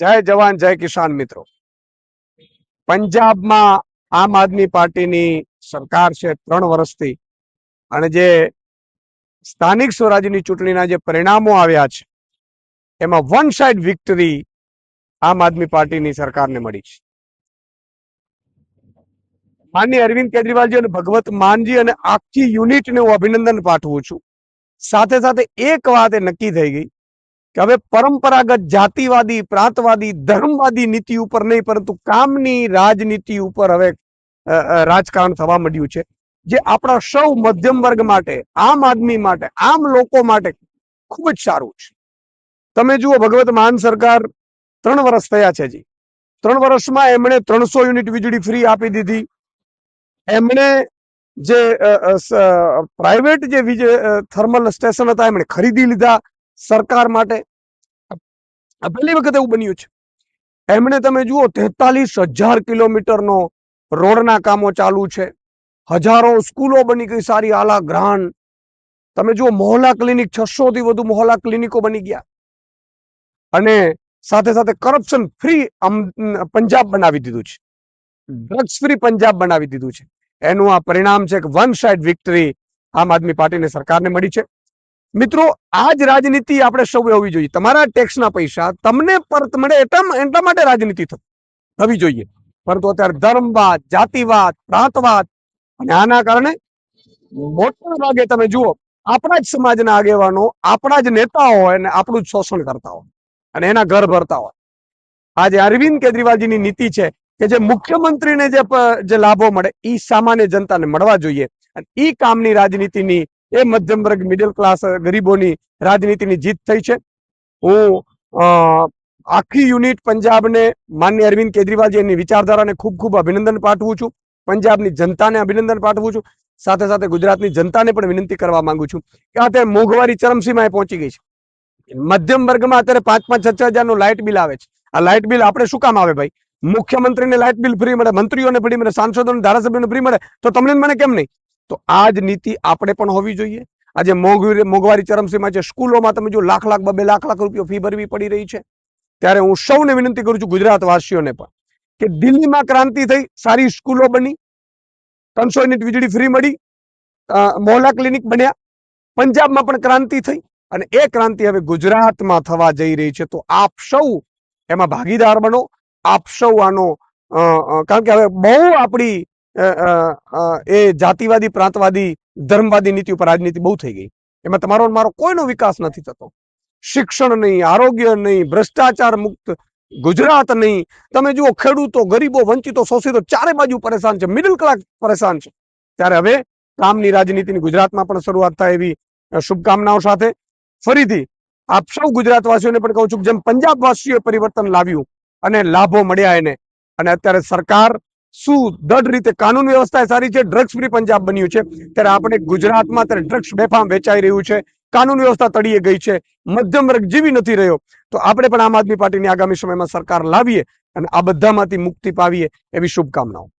જય જવાન, જય કિસાન મિત્રો. પંજાબમાં આમ આદમી પાર્ટીની સરકાર છે ત્રણ વર્ષથી. અને જે સ્થાનિક સ્વરાજની ચૂંટણીના જે પરિણામો આવ્યા છે, એમાં વન સાઇડ વિક્ટરી આમ આદમી પાર્ટીની સરકારને મળી છે. માનનીય અરવિંદ કેજરીવાલજી અને ભગવત માનજી અને આખી યુનિટને હું અભિનંદન પાઠવું છું. સાથે સાથે એક વાત એ નક્કી થઈ ગઈ. કે હવે પરંપરાગત જાતિવાદી, પ્રાંતવાદી, ધર્મવાદી નીતિ ઉપર નહીં, પરંતુ કામની રાજનીતિ ઉપર હવે રાજકારણ થવા માંડ્યું છે. જે આપણા સૌ મધ્યમ વર્ગ માટે, આમ આદમી માટે, આમ લોકો માટે ખૂબ જ સારું છે. તમે જુઓ, ભગવત માન સરકાર ત્રણ વર્ષ થયા છે જી ત્રણ વર્ષમાં એમણે ત્રણસો યુનિટ વીજળી ફ્રી આપી દીધી. એમણે જે પ્રાઇવેટ જે વીજ થર્મલ સ્ટેશન હતા, એમણે ખરીદી લીધા. સરકાર માટે પહેલી વખત એવું બન્યું છે. એમણે તમે જુઓ, તેતાલીસ હજાર કિલોમીટરનો રોડના કામો ચાલુ છે. હજારો સ્કૂલો બની ગઈ સારી આલા ગ્રાન્ડ તમે જુઓ મોહલા ક્લિનિક છસો થી વધુ મોહલા ક્લિનિકો બની ગયા. અને સાથે સાથે કરપ્શન ફ્રી પંજાબ બનાવી દીધું છે. ડ્રગ્સ ફ્રી પંજાબ બનાવી દીધું છે. એનું આ પરિણામ છે કે વન સાઇડ વિક્ટરી આમ આદમી પાર્ટીને સરકારને મળી છે. મિત્રો, આ જ રાજનીતિ આપણે સૌ હોવી જોઈએ. તમારા ટેક્સના પૈસા તમને પરત મળે એટલા માટે રાજનીતિ થવી જોઈએ. પરંતુ અત્યારે ધર્મવાદ, જાતિવાદ, પ્રાંતવાદ અને આના કારણે મોટા ભાગે તમે જુઓ, આપણા જ સમાજના આગેવાનો, આપણા જ નેતાઓ હોય અને આપણું જ શોષણ કરતા હોય અને એના ઘર ભરતા હોય. આજે અરવિંદ કેજરીવાલજીની નીતિ છે કે જે મુખ્યમંત્રીને જે જે લાભો મળે એ સામાન્ય જનતાને મળવા જોઈએ. અને એ કામની રાજનીતિની એ મધ્યમ વર્ગ મિડલ ક્લાસ ગરીબોની રાજનીતિની જીત થઈ છે. હું આખી યુનિટ પંજાબને માન્ય અરવિંદ કેજરીવાલજી એની વિચારધારાને ખૂબ ખૂબ અભિનંદન પાઠવું છું. પંજાબની જનતાને અભિનંદન પાઠવું છું. સાથે સાથે ગુજરાતની જનતાને પણ વિનંતી કરવા માંગુ છું કે અત્યારે મોંઘવારી ચરમસીમાએ પહોંચી ગઈ છે. મધ્યમ વર્ગમાં અત્યારે પાંચ પાંચ છ છ હજારનું લાઇટ બિલ આવે છે. આ લાઇટ બિલ આપણે શું કામ આવે ભાઈ? મુખ્યમંત્રીને લાઇટ બિલ ફ્રી મળે, મંત્રીઓને ફ્રી મળે, સાંસદોને ધારાસભ્યોને ફ્રી મળે, તો તમને મને કેમ નહીં? તો આ જ નીતિ આપણે પણ હોવી જોઈએ. આજે મોંઘવારી ચરમસીમા છે. સ્કૂલોમાં તમે જો લાખ લાખ, બે લાખ લાખ રૂપિયા ફી ભરવી પડી રહી છે. ત્યારે હું સૌને વિનંતી કરું છું ગુજરાત વાસીઓને પણ કે દિલ્હીમાં ક્રાંતિ થઈ, સારી સ્કૂલો બની, ત્રણસો યુનિટ વીજળી ફ્રી મળી મોહલા ક્લિનિક બન્યા, પંજાબમાં પણ ક્રાંતિ થઈ અને એ ક્રાંતિ હવે ગુજરાતમાં થવા જઈ રહી છે. તો આપ સૌ એમાં ભાગીદાર બનો. આપ સૌ આનો કારણ કે હવે બહુ આપણી એ જાતિવાદી, પ્રાંતવાદી, ધર્મવાદી નીતિ ઉપર રાજનીતિ બહુ થઈ ગઈ. એમાં તમારો મારો કોઈનો વિકાસ નથી થતો. શિક્ષણ નહીં, આરોગ્ય નહીં, ભ્રષ્ટાચાર મુક્ત, ગુજરાત નહીં. તમે જુઓ, ખેડૂતો, ગરીબો, વંચિતો, શોષિતો ચારે બાજુ પરેશાન છે મિડલ ક્લાસ પરેશાન છે. ત્યારે હવે કામની રાજનીતિની ગુજરાતમાં પણ શરૂઆત થાય એવી શુભકામનાઓ સાથે. ફરીથી, આપ સૌ ગુજરાતવાસીઓને પણ કહું છું જેમ પંજાબ વાસીઓએ પરિવર્તન લાવ્યું અને લાભો મળ્યા એને, અને અત્યારે સરકાર શું દઢ રીતે કાનૂન વ્યવસ્થા સારી છે? ડ્રગ્સ ફ્રી પંજાબ બન્યું છે. ત્યારે આપણે ગુજરાતમાં ત્યારે ડ્રગ્સ બેફામ વેચાઈ રહ્યું છે. કાનૂન વ્યવસ્થા તળીએ ગઈ છે. મધ્યમ વર્ગ જીવી નથી રહ્યો. તો આપણે પણ આમ આદમી પાર્ટીની આગામી સમયમાં સરકાર લાવીએ અને આ બધામાંથી મુક્તિ પાવીએ એવી શુભકામનાઓ.